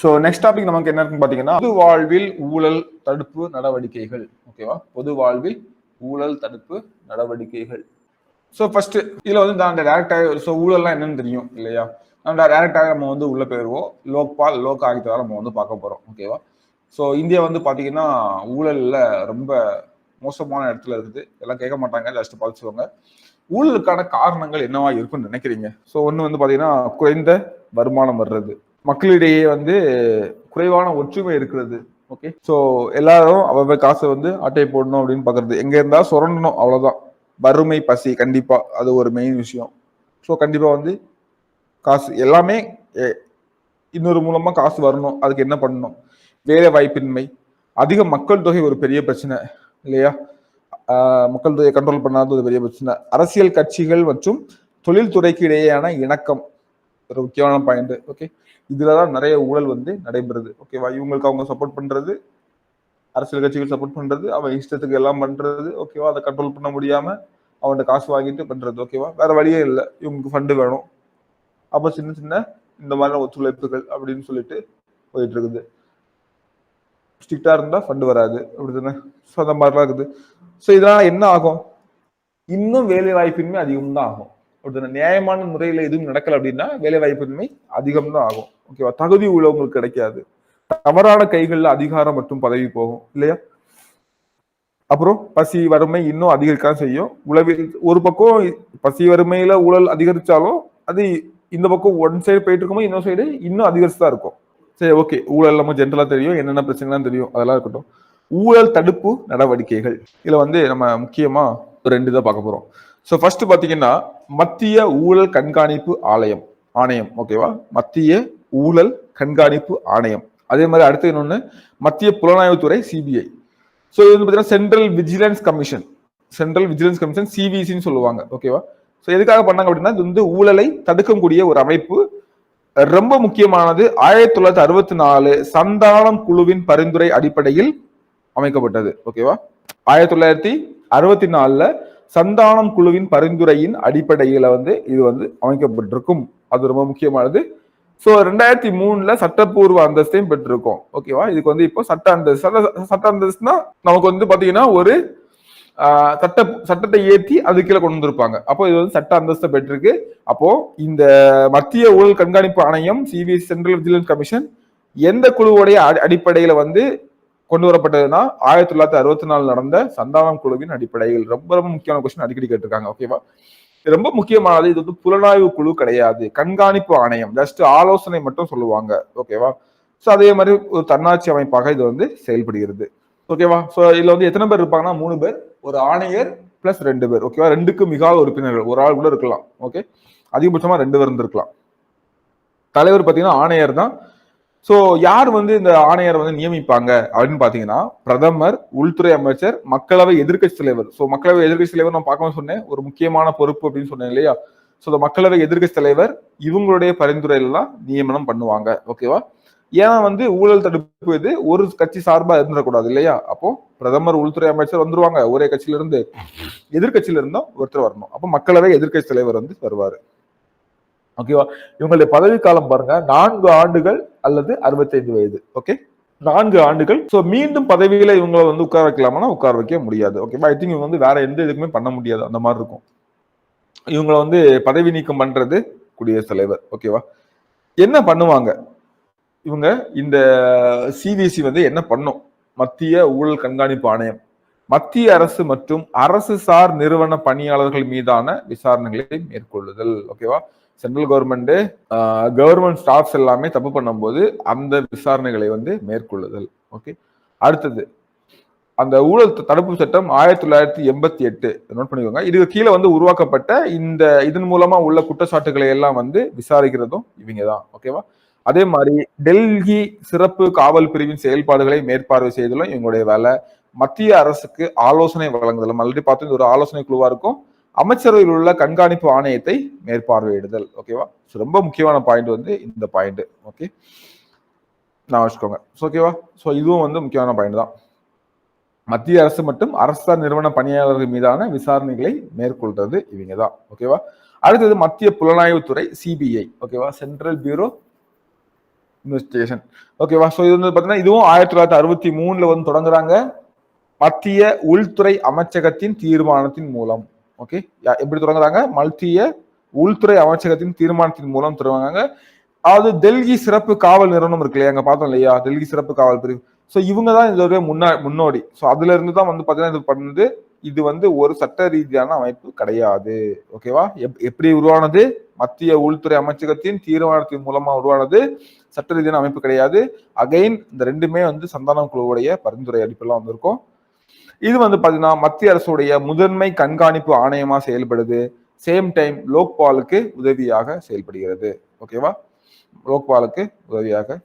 So next topic நமக்கு என்ன இருக்குன்னு பார்த்தீங்கன்னா பொது வாழ்வில் ஊழல் தடுப்பு நடவடிக்கைகள். ஓகேவா பொது வாழ்வில் ஊழல் தடுப்பு நடவடிக்கைகள். ஸோ ஃபர்ஸ்ட் இதில் வந்து நான் டேரக்டாக ஸோ ஊழல்லாம் என்னன்னு தெரியும் இல்லையா? நம்ம டேரக்டாக நம்ம வந்து உள்ளே போயிடுவோம் லோக்பால் லோக் ஆகியத்தை நம்ம வந்து பார்க்க போகிறோம் ஓகேவா ஸோ இந்தியா வந்து பார்த்தீங்கன்னா ஊழலில் ரொம்ப மோசமான இடத்துல இருக்குது. எல்லாம் கேட்க மாட்டாங்க ஜஸ்ட் பார்த்துக்கோங்க ஊழலுக்கான காரணங்கள் என்னவா இருக்கும்னு நினைக்கிறீங்க? ஸோ ஒன்று வந்து பார்த்தீங்கன்னா குறைந்த வருமானம் வர்றது. மக்களிடையே வந்து குறைவான ஒற்றுமை இருக்கிறது. ஓகே ஸோ எல்லாரும் அவ காசை வந்து அட்டை போடணும் அப்படின்னு பார்க்கறது எங்க இருந்தா சுரண்டணும் அவ்வளவுதான். வறுமை பசி கண்டிப்பா அது ஒரு மெயின் விஷயம். ஸோ கண்டிப்பா வந்து காசு எல்லாமே இன்னொரு மூலமா காசு வரணும். அதுக்கு என்ன பண்ணணும்? வேலை வாய்ப்பின்மை. அதிக மக்கள் தொகை ஒரு பெரிய பிரச்சனை இல்லையா? மக்கள் தொகையை கண்ட்ரோல் பண்ணாத ஒரு பெரிய பிரச்சனை. அரசியல் கட்சிகள் மற்றும் தொழில்துறைக்கு இடையேயான இணக்கம். ஒரு முக்கியமான பாயிண்ட் ஓகே இதுலதான் நிறைய ஊழல் வந்து நடைபெறுது ஓகேவா இவங்களுக்கு அவங்க சப்போர்ட் பண்றது அரசியல் கட்சிகள் சப்போர்ட் பண்றது அவன் இஷ்டத்துக்கு எல்லாம் பண்றது ஓகேவா அதை கண்ட்ரோல் பண்ண முடியாம அவன்கிட்ட காசு வாங்கிட்டு பண்ணுறது ஓகேவா வேற வழியே இல்லை இவங்களுக்கு ஃபண்டு வேணும். அப்போ சின்ன சின்ன இந்த மாதிரி ஒத்துழைப்புகள் அப்படின்னு சொல்லிட்டு போயிட்டு இருக்குது. ஸ்ட்ரிக்டாக இருந்தால் ஃபண்டு வராது அப்படின்னு ஸோ அந்த மாதிரிலாம் இருக்குது. ஸோ இதெல்லாம் என்ன ஆகும்? இன்னும் வேலை வாய்ப்பின்மை அதிகம் தான் ஆகும். அப்படிதானே நியாயமான முறையில எதுவும் நடக்கல அப்படின்னா வேலை வாய்ப்பின்மை அதிகம் தான் ஆகும் ஓகேவா தகுதி உள்ளவங்களுக்கு கிடைக்காது. தவறான கைகள்ல அதிகாரம் மற்றும் பதவி போகும். இல்லையா? அப்புறம் பசி வறுமை இன்னும் அதிகரிக்க செய்யும். உளவில் ஒரு பக்கம் பசி வறுமையில ஊழல் அதிகரிச்சாலும் அது இந்த பக்கம் ஒன் சைடு போயிட்டு இருக்கும்போது இன்னொரு சைடு இன்னும் அதிகரிச்சு தான் இருக்கும். சரி ஓகே ஊழல் நம்ம ஜென்ரலா தெரியும். என்னென்ன பிரச்சனைலாம் தெரியும்? அதெல்லாம் இருக்கட்டும். ஊழல் தடுப்பு நடவடிக்கைகள். இதுல வந்து நம்ம முக்கியமா ஒரு ரெண்டு இதை பார்க்க போறோம். ஸோ ஃபர்ஸ்ட் பார்த்தீங்கன்னா மத்திய ஊழல் கண்காணிப்பு ஆலயம் ஆணையம் ஓகேவா மத்திய ஊழல் கண்காணிப்பு ஆணையம். அதே மாதிரி அடுத்து இன்னொன்று மத்திய புலனாய்வுத்துறை சிபிஐ ஸோ இது வந்து பார்த்தீங்கன்னா central vigilance commission central vigilance commission சிவிசின்னு சொல்லுவாங்க ஓகேவா ஸோ எதுக்காக பண்ணாங்க அப்படின்னா இது வந்து ஊழலை தடுக்கக்கூடிய ஒரு அமைப்பு. ரொம்ப முக்கியமானது ஆயிரத்தி தொள்ளாயிரத்தி அறுபத்தி நாலு சந்தானம் குழுவின் பரிந்துரை அடிப்படையில் அமைக்கப்பட்டது ஓகேவா ஆயிரத்தி தொள்ளாயிரத்தி அறுபத்தி நாலுல சந்தானம் குழுவின் பரிந்துரையின் அடிப்படையில வந்து இது வந்து அமைக்கப்பட்டிருக்கும். அது ரொம்ப முக்கியமானது. ஸோ ரெண்டாயிரத்தி மூணுல சட்டப்பூர்வ அந்தஸ்தையும் பெற்றிருக்கோம். ஓகேவா இதுக்கு வந்து இப்போ சட்ட அந்தஸ்து. சட்ட- சட்ட அந்தஸ்துனா நமக்கு வந்து பாத்தீங்கன்னா ஒரு சட்ட சட்டத்தை ஏற்றி அது கீழே கொண்டு வந்திருப்பாங்க. அப்போ இது வந்து சட்ட அந்தஸ்தை பெற்றிருக்கு. அப்போ இந்த மத்திய ஊழல் கண்காணிப்பு ஆணையம் சிபிஎஸ் சென்ட்ரல் விஜிலன்ஸ் கமிஷன் எந்த குழுவுடைய அடி- அடிப்படையில வந்து கொண்டு வரப்பட்டதுன்னா ஆயிரத்தி தொள்ளாயிரத்தி அறுபத்தி நாலு நடந்த சந்தானம் குழுவின் அடிப்படையில் ரொம்ப ரொம்ப முக்கியமான கொஸ்டின் அடிக்கடி கேட்டிருக்காங்க ஓகேவா இது ரொம்ப முக்கியமானது இது வந்து புலனாய்வு குழு கிடையாது கண்காணிப்பு ஆணையம் ஜஸ்ட் ஆலோசனை மட்டும் சொல்லுவாங்க ஓகேவா ஸோ அதே மாதிரி ஒரு தன்னாட்சி அமைப்பாக இது வந்து செயல்படுகிறது ஓகேவா ஸோ இதுல வந்து எத்தனை பேர் இருப்பாங்கன்னா மூணு பேர் ஒரு ஆணையர் பிளஸ் ரெண்டு பேர் ஓகேவா ரெண்டுக்கு மிகாத உறுப்பினர்கள் ஒரு ஆள் கூட இருக்கலாம் ஓகே அதிகபட்சமா ரெண்டு பேர் இருந்திருக்கலாம். தலைவர் பார்த்தீங்கன்னா ஆணையர் தான் ஸோ யார் வந்து இந்த ஆணையரை வந்து நியமிப்பாங்க அப்படின்னு பார்த்தீங்கன்னா பிரதமர் உள்துறை அமைச்சர் மக்களவை எதிர்க்கட்சி தலைவர். ஸோ மக்களவை எதிர்க்கட்சி தலைவர் நான் பார்க்கணும் சொன்னேன். ஒரு முக்கியமான பொறுப்பு அப்படின்னு சொன்னேன் இல்லையா? ஸோ இந்த மக்களவை எதிர்க்கட்சி தலைவர் இவங்களுடைய பரிந்துரையிலாம் நியமனம் பண்ணுவாங்க. ஓகேவா ஏன்னா வந்து ஊழல் தடுப்பு இது ஒரு கட்சி சார்பா இருந்துடக்கூடாது இல்லையா? அப்போ பிரதமர் உள்துறை அமைச்சர் வந்துருவாங்க. ஒரே கட்சியில இருந்து எதிர்கட்சியில இருந்தும் ஒருத்தர் வரணும். அப்போ மக்களவை எதிர்க்கட்சி தலைவர் வந்து வருவாரு. ஓகேவா இவங்களுடைய பதவி காலம் பாருங்க. நான்கு ஆண்டுகள் அல்லது அறுபத்தைந்து வயது. ஓகே நான்கு ஆண்டுகள். சோ மீண்டும் பதவியில இவங்களை வந்து உட்கார வைக்கலாமா உட்கார வைக்க முடியாது. ஓகேவா ஐ திங்க் இவங்க வந்து வேற எந்த இதுக்குமே பண்ண முடியாது. அந்த மாதிரி இருக்கும். இவங்களை வந்து பதவி நீக்கம் பண்றது குடியரசுத் தலைவர். ஓகேவா என்ன பண்ணுவாங்க? இவங்க இந்த சிபிசி வந்து என்ன பண்ணும்? மத்திய ஊழல் கண்காணிப்பு ஆணையம். மத்திய அரசு மற்றும் அரசு சார் நிறுவன பணியாளர்கள் மீதான விசாரணைகளை மேற்கொள்ளுதல். ஓகேவா சென்ட்ரல் கவர்மெண்ட் கவர்மெண்ட் ஸ்டாஃப்ஸ் எல்லாமே தப்பு பண்ணும்போது அந்த விசாரணைகளை வந்து மேற்கொள்ளுதல். ஓகே? அடுத்தது அந்த ஊழல் தடுப்பு சட்டம் ஆயிரத்தி தொள்ளாயிரத்தி எண்பத்தி எட்டு. நோட் பண்ணிக்கோங்க. இதுக்கு கீழே வந்து உருவாக்கப்பட்ட இந்த இதன் மூலமா உள்ள குற்றச்சாட்டுகளை எல்லாம் வந்து விசாரிக்கிறதும் இவங்க தான். ஓகேவா? அதே மாதிரி டெல்லி சிறப்பு காவல் பிரிவின் செயல்பாடுகளை மேற்பார்வை செய்தலும் இவங்களுடைய வேலை. மத்திய அரசுக்கு ஆலோசனை வழங்குதல் ஆல்ரெடி பார்த்து ஒரு ஆலோசனை குழுவா இருக்கும். அமைச்சரவையில் உள்ள கண்காணிப்பு ஆணையத்தை மேற்பார்வையிடுதல். ஓகேவா ஸோ ரொம்ப முக்கியமான பாயிண்ட் வந்து இந்த பாயிண்ட் ஓகே நான் வச்சுக்கோங்க. ஓகேவா ஸோ இதுவும் வந்து முக்கியமான பாயிண்ட் தான். மத்திய அரசு மற்றும் அரசு நிறுவன பணியாளர்கள் மீதான விசாரணைகளை மேற்கொள்றது இவங்க தான். ஓகேவா அடுத்தது மத்திய புலனாய்வுத்துறை சிபிஐ ஓகேவா சென்ட்ரல் பியூரோ இன்வெஸ்டிகேஷன் ஓகேவா ஸோ இது வந்து பார்த்தீங்கன்னா இதுவும் ஆயிரத்தி தொள்ளாயிரத்தி அறுபத்தி மூணுல வந்து தொடங்குறாங்க. மத்திய உள்துறை அமைச்சகத்தின் தீர்மானத்தின் மூலம். ஓகே எப்படி தொடங்குறாங்க? மத்திய உள்துறை அமைச்சகத்தின் தீர்மானத்தின் மூலம் தொடங்குறாங்க. அதாவது டெல்லி சிறப்பு காவல் நிறுவனம் இருக்கு இல்லையா? அங்க பார்த்தோம் இல்லையா? டெல்லி சிறப்பு காவல் பிரிவு. ஸோ இவங்க தான் இதோட முன்னா முன்னோடி. ஸோ அதுல இருந்து தான் வந்து பார்த்தீங்கன்னா இது பண்ணுது. இது வந்து ஒரு சட்ட ரீதியான அமைப்பு கிடையாது. ஓகேவா எப்- எப்படி உருவானது? மத்திய உள்துறை அமைச்சகத்தின் தீர்மானத்தின் மூலமா உருவானது. சட்ட ரீதியான அமைப்பு கிடையாது. அகைன் இந்த ரெண்டுமே வந்து சந்தானம் குழுவுடைய பரிந்துரை அடிப்பெல்லாம் வந்திருக்கும். இது வந்து பார்த்தீங்கன்னா மத்திய அரசுடைய முதன்மை கண்காணிப்பு ஆணையமாக செயல்படுது. சேம் டைம் லோக்பாலுக்கு உதவியாக செயல்படுகிறது. ஓகேவா லோக்பாலுக்கு உதவியாக.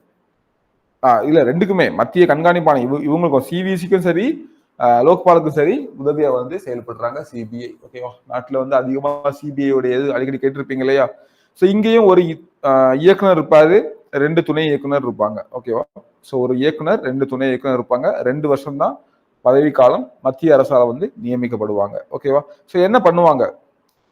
ஆ இல்ல ரெண்டுக்குமே. மத்திய கண்காணிப்பு இவ- இவங்களுக்கும் சிபிசிக்கும் சரி லோக்பாலுக்கும் சரி உதவியா வந்து செயல்படுறாங்க சிபிஐ ஓகேவா நாட்டுல வந்து அதிகமா சிபிஐ உடைய இது அடிக்கடி கேட்டிருப்பீங்க இல்லையா? ஸோ இங்கேயும் ஒரு இயக்குனர் இருப்பாரு. ரெண்டு துணை இயக்குனர் இருப்பாங்க. ஓகேவா ஸோ ஒரு இயக்குனர் ரெண்டு துணை இயக்குனர் இருப்பாங்க. ரெண்டு வருஷம் தான் பதவிக்காலம் மத்திய அரசால் வந்து நியமிக்கப்படுவாங்க. ஓகேவா ஸோ என்ன பண்ணுவாங்க?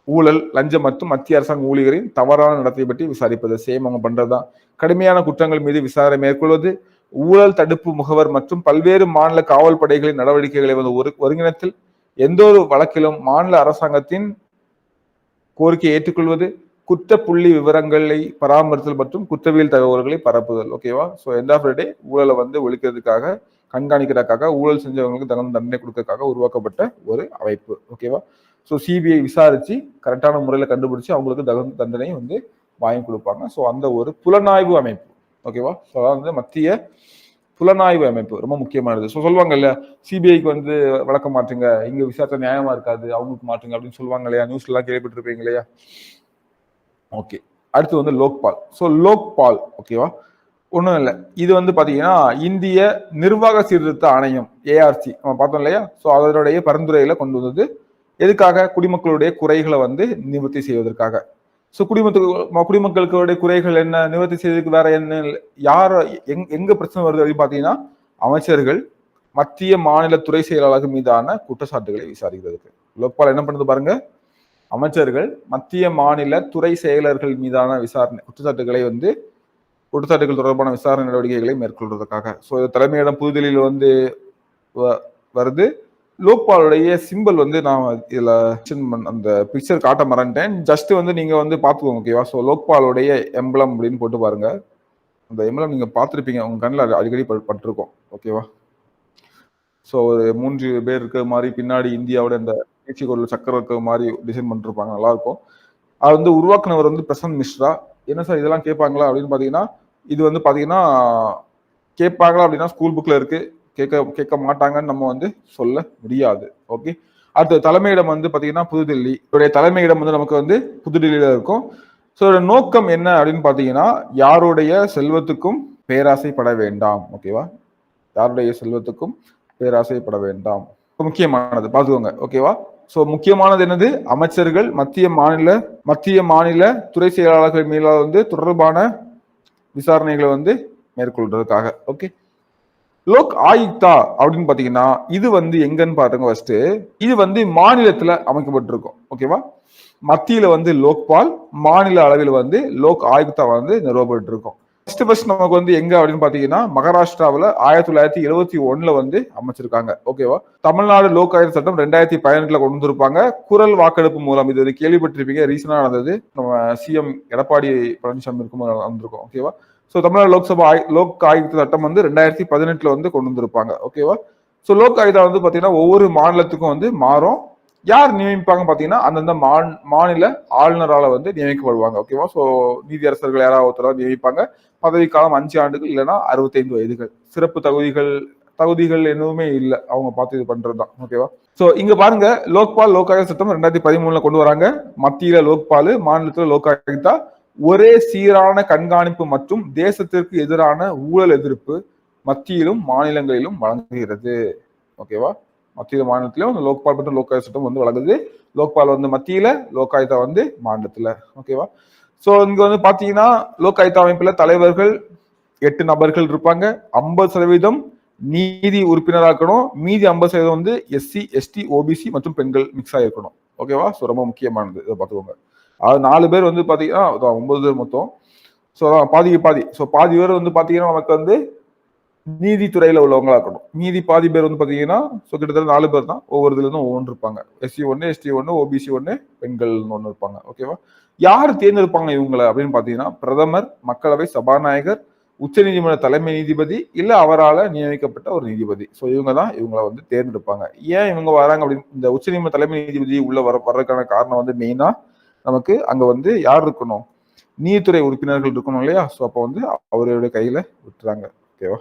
ஊழல் லஞ்சம் மற்றும் மத்திய அரசாங்க ஊழியரின் தவறான நடத்தை பற்றி விசாரிப்பது. சேம் அவங்க பண்றதுதான் கடுமையான குற்றங்கள் மீது விசாரணை மேற்கொள்வது ஊழல் தடுப்பு முகவர் மற்றும் பல்வேறு மாநில காவல் படைகளின் நடவடிக்கைகளை வந்து ஒரு ஒருங்கிணைத்தல் எந்த ஒரு வழக்கிலும் மாநில அரசாங்கத்தின் கோரிக்கையை ஏற்றுக்கொள்வது குற்ற புள்ளி விவரங்களை பராமரித்தல் மற்றும் குற்றவியல் தகவல்களை பரப்புதல். ஓகேவா ஸோ எண்ட் ஆஃப் டே ஊழலை வந்து ஒழிக்கிறதுக்காக கண்காணிக்கிறதுக்காக ஊழல் செஞ்சவங்களுக்கு தகுந்த தண்டனை கொடுக்கறதுக்காக உருவாக்கப்பட்ட ஒரு அமைப்பு. ஓகேவா ஸோ சிபிஐ விசாரிச்சு கரெக்டான முறையில் கண்டுபிடிச்சு அவங்களுக்கு தகுந்த தண்டனையும் வந்து வாங்கி கொடுப்பாங்க. ஸோ அந்த ஒரு புலனாய்வு அமைப்பு. ஓகேவா ஸோ அதான் வந்து மத்திய புலனாய்வு அமைப்பு ரொம்ப முக்கியமானது. ஸோ சொல்லுவாங்க இல்லையா? சிபிஐக்கு வந்து வழக்க மாற்றுங்க. இங்கே விசாரிச்சா நியாயமா இருக்காது அவங்களுக்கு மாற்றுங்க அப்படின்னு சொல்லுவாங்க இல்லையா? நியூஸ்லாம் எல்லாம் கேள்விப்பட்டிருப்பீங்க இல்லையா? ஓகே அடுத்து வந்து லோக்பால். ஸோ லோக்பால் ஓகேவா ஒன்றும் இல்லை. இது வந்து பார்த்தீங்கன்னா இந்திய நிர்வாக சீர்திருத்த ஆணையம் ஏஆர்சி நம்ம பார்த்தோம் இல்லையா? ஸோ அதனுடைய பரிந்துரையில் கொண்டு வந்தது. எதுக்காக? குடிமக்களுடைய குறைகளை வந்து நிவர்த்தி செய்வதற்காக. ஸோ குடிமக்கள் குடிமக்களுடைய குறைகள் என்ன? நிவர்த்தி செய்வதற்கு வேற என்ன? யார் எங் எங்கே பிரச்சனை வருது அப்படின்னு பார்த்தீங்கன்னா அமைச்சர்கள் மத்திய மாநில துறை செயலாளர்கள் மீதான குற்றச்சாட்டுகளை விசாரிக்கிறதுக்கு. லோக்பால் என்ன பண்ணுது பாருங்க? அமைச்சர்கள் மத்திய மாநில துறை செயலர்கள் மீதான விசாரணை குற்றச்சாட்டுகளை வந்து குற்றச்சாட்டுகள் தொடர்பான விசாரணை நடவடிக்கைகளை மேற்கொள்வதற்காக. ஸோ தலைமையிடம் புதுதில்லியில் வந்து வ- வருது. லோக்பாலுடைய சிம்பிள் வந்து நான் இதில் அந்த பிக்சர் காட்ட மறந்துட்டேன். ஜஸ்ட் வந்து நீங்கள் வந்து பார்த்துக்கோங்க ஓகேவா ஸோ லோக்பாலுடைய எம்பளம் அப்படின்னு போட்டு பாருங்க. அந்த எம்பளம் நீங்கள் பார்த்துருப்பீங்க. உங்கள் கண்ணில் அடிக்கடி பட்டிருக்கோம். ஓகேவா ஸோ ஒரு மூன்று பேர் இருக்கிற மாதிரி பின்னாடி இந்தியாவோட இந்த நீட்சி சக்கர சக்கரம் இருக்கிற மாதிரி டிசைன் பண்ணிருப்பாங்க. நல்லாயிருக்கும் அது வந்து உருவாக்குனவர் வந்து பிரசாந்த் மிஸ்ரா. என்ன சார் இதெல்லாம் கேட்பாங்களா அப்படின்னு பார்த்தீங்கன்னா இது வந்து பார்த்தீங்கன்னா கேட்பாங்களா அப்படின்னா ஸ்கூல் புக்கில் இருக்குது கேட்க கேட்க மாட்டாங்கன்னு நம்ம வந்து சொல்ல முடியாது. ஓகே அடுத்த தலைமையிடம் வந்து பார்த்தீங்கன்னா புதுதில்லி. இவருடைய தலைமையிடம் வந்து நமக்கு வந்து புதுடில்லியில் இருக்கும். ஸோ இதோட நோக்கம் என்ன அப்படின்னு பார்த்தீங்கன்னா யாருடைய செல்வத்துக்கும் பேராசைப்பட வேண்டாம். ஓகேவா யாருடைய செல்வத்துக்கும் பேராசைப்பட வேண்டாம். முக்கியமானது. பார்த்துக்கோங்க. ஓகேவா ஸோ முக்கியமானது என்னது? அமைச்சர்கள் மத்திய மாநில மத்திய மாநில துறை செயலாளர்கள் மீதாவது வந்து தொடர்பான விசாரணைகளை வந்து மேற்கொள்றதுக்காக. ஓகே லோக் ஆயுக்தா அப்படின்னு பாத்தீங்கன்னா இது வந்து எங்கன்னு பாருங்க ஃபர்ஸ்ட் இது வந்து மாநிலத்துல அமைக்கப்பட்டிருக்கும். ஓகேவா மத்தியில வந்து லோக்பால் மாநில அளவில் வந்து லோக் ஆயுக்தா வந்து நிறுவப்பட்டு இருக்கும் ஃபர்ஸ்ட் ஃபர்ஸ்ட் நமக்கு வந்து எங்க அப்படின்னு பாத்தீங்கன்னா மகாராஷ்டிராவில் ஆயிரத்தி தொள்ளாயிரத்தி எழுபத்தி ஒன்னுல வந்து அமைச்சிருக்காங்க. ஓகேவா தமிழ்நாடு லோக் ஆயுத சட்டம் ரெண்டாயிரத்தி பதினெட்டுல கொண்டு வந்திருப்பாங்க. குரல் வாக்கெடுப்பு மூலம் இது கேள்விப்பட்டிருப்பீங்க ரீசனா நடந்தது. நம்ம சிஎம் எடப்பாடி பழனிசாமி இருக்கும்போது நடந்திருக்கும். ஓகேவா ஸோ தமிழ்நாடு லோக்சபா லோக் ஆயுக்த சட்டம் வந்து ரெண்டாயிரத்தி பதினெட்டுல வந்து கொண்டு வந்திருப்பாங்க. ஓகேவா ஸோ லோக் ஆயுதா வந்து பாத்தீங்கன்னா ஒவ்வொரு மாநிலத்துக்கும் வந்து மாறும். யார் நியமிப்பாங்க பாத்தீங்கன்னா அந்தந்த மா மாநில ஆளுநரால வந்து நியமிக்கப்படுவாங்க. ஓகேவா ஸோ நீதியரசர்கள் யாராவது ஒருத்தராக நியமிப்பாங்க. பதவிக்காலம் அஞ்சு ஆண்டுகள் இல்லைன்னா அறுபத்தைந்து வயதுகள். சிறப்பு தகுதிகள் தகுதிகள் எதுவுமே இல்லை. அவங்க பார்த்து இது பண்றதுதான் ஓகேவா சோ இங்க பாருங்க லோக்பால் லோகாயுத சட்டம் ரெண்டாயிரத்தி பதிமூணுல கொண்டு வராங்க. மத்தியில லோக்பால் மாநிலத்துல லோகாயுக்தா ஒரே சீரான கண்காணிப்பு மற்றும் தேசத்திற்கு எதிரான ஊழல் எதிர்ப்பு மத்தியிலும் மாநிலங்களிலும் வழங்குகிறது. ஓகேவா மத்திய மாநிலத்திலும் லோக்பால் மற்றும் லோகாயுத சட்டம் வந்து வழங்குது. லோக்பால் வந்து மத்தியில லோகாயுதா வந்து மாநிலத்துல. ஓகேவா ஸோ இங்கே வந்து பார்த்தீங்கன்னா லோக் ஆயுத்த அமைப்பில் தலைவர்கள் எட்டு நபர்கள் இருப்பாங்க. ஐம்பது சதவீதம் நீதி உறுப்பினராக இருக்கணும் மீதி ஐம்பது சதவீதம் வந்து எஸ்சி எஸ்டி ஓபிசி மற்றும் பெண்கள் மிக்ஸ் ஆகிருக்கணும் ஓகேவா ஸோ ரொம்ப முக்கியமானது. இதை பார்த்துக்கோங்க. அது நாலு பேர் வந்து பார்த்தீங்கன்னா ஒன்பது பேர் மொத்தம். ஸோ பாதிக்கு பாதி ஸோ பாதி பேர் வந்து பார்த்தீங்கன்னா நமக்கு வந்து நீதித்துறையில உள்ளவங்களா இருக்கணும் மீதி பாதி பேர் வந்து பாத்தீங்கன்னா ஸோ கிட்டத்தட்ட நாலு பேர் தான். ஒவ்வொரு இதுல இருந்தும் ஒவ்வொன்று இருப்பாங்க. எஸ்சி ஒன்று எஸ்டி ஒன்று ஓபிசி ஒன்று பெண்கள் ஒன்று இருப்பாங்க. ஓகேவா யார் தேர்ந்தெடுப்பாங்க இவங்களை அப்படின்னு பாத்தீங்கன்னா பிரதமர் மக்களவை சபாநாயகர் உச்சநீதிமன்ற தலைமை நீதிபதி இல்ல அவரால நியமிக்கப்பட்ட ஒரு நீதிபதி. ஸோ இவங்க தான் இவங்களை வந்து தேர்ந்தெடுப்பாங்க. ஏன் இவங்க வராங்க அப்படின்னு இந்த உச்சநீதிமன்ற தலைமை நீதிபதி உள்ள வர வர்றதுக்கான காரணம் வந்து மெயினா நமக்கு அங்க வந்து யார் இருக்கணும்? நீதித்துறை உறுப்பினர்கள் இருக்கணும் இல்லையா? ஸோ அப்போ வந்து அவருடைய கையில விட்டுறாங்க. ஓகேவா